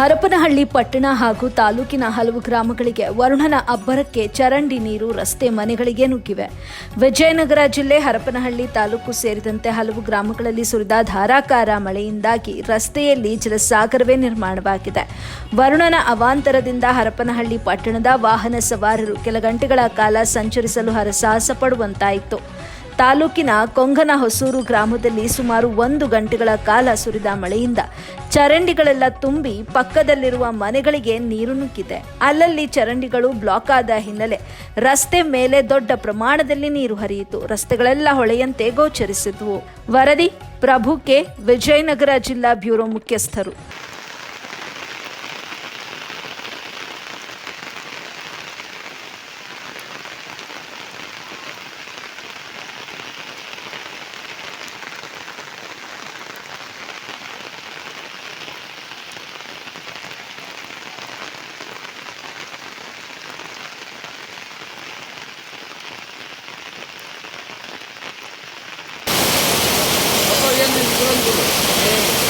ಹರಪನಹಳ್ಳಿ, ಪಟ್ಟಣ ಹಾಗೂ ತಾಲೂಕಿನ ಹಲವು ಗ್ರಾಮಗಳಿಗೆ ವರುಣನ ಅಬ್ಬರಕ್ಕೆ ಚರಂಡಿ ನೀರು, ರಸ್ತೆ ಮನೆಗಳಿಗೆ ನುಗ್ಗಿವೆ. ವಿಜಯನಗರ ಜಿಲ್ಲೆ ಹರಪನಹಳ್ಳಿ ತಾಲೂಕು ಸೇರಿದಂತೆ ಹಲವು ಗ್ರಾಮಗಳಲ್ಲಿ ಸುರಿದ ಧಾರಾಕಾರ ಮಳೆಯಿಂದಾಗಿ ರಸ್ತೆಯಲ್ಲಿ ಜಲಸಾಗರವೇ ನಿರ್ಮಾಣವಾಗಿದೆ. ವರುಣನ ಅವಾಂತರದಿಂದ ಹರಪನಹಳ್ಳಿ ಪಟ್ಟಣದ ವಾಹನ ಸವಾರರು ಕೆಲ ಗಂಟೆಗಳ ಕಾಲ ಸಂಚರಿಸಲು ಹರಸಾಹಸ ಪಡುವಂತಾಯಿತು. ತಾಲೂಕಿನ ಕೊಂಗನ ಹೊಸೂರು ಗ್ರಾಮದಲ್ಲಿ ಸುಮಾರು ಒಂದು ಗಂಟೆಗಳ ಕಾಲ ಸುರಿದ ಮಳೆಯಿಂದ ಚರಂಡಿಗಳೆಲ್ಲ ತುಂಬಿ ಪಕ್ಕದಲ್ಲಿರುವ ಮನೆಗಳಿಗೆ ನೀರು ನುಗ್ಗಿದೆ. ಅಲ್ಲಲ್ಲಿ ಚರಂಡಿಗಳು ಬ್ಲಾಕ್ ಆದ ಹಿನ್ನೆಲೆ ರಸ್ತೆ ಮೇಲೆ ದೊಡ್ಡ ಪ್ರಮಾಣದಲ್ಲಿ ನೀರು ಹರಿಯಿತು. ರಸ್ತೆಗಳೆಲ್ಲ ಹೊಳೆಯಂತೆ ಗೋಚರಿಸಿದ್ವು. ವರದಿ, ಪ್ರಭು ಕೆ. ವಿಜಯನಗರ ಜಿಲ್ಲಾ ಬ್ಯೂರೋ ಮುಖ್ಯಸ್ಥರು. 그런 거. 네.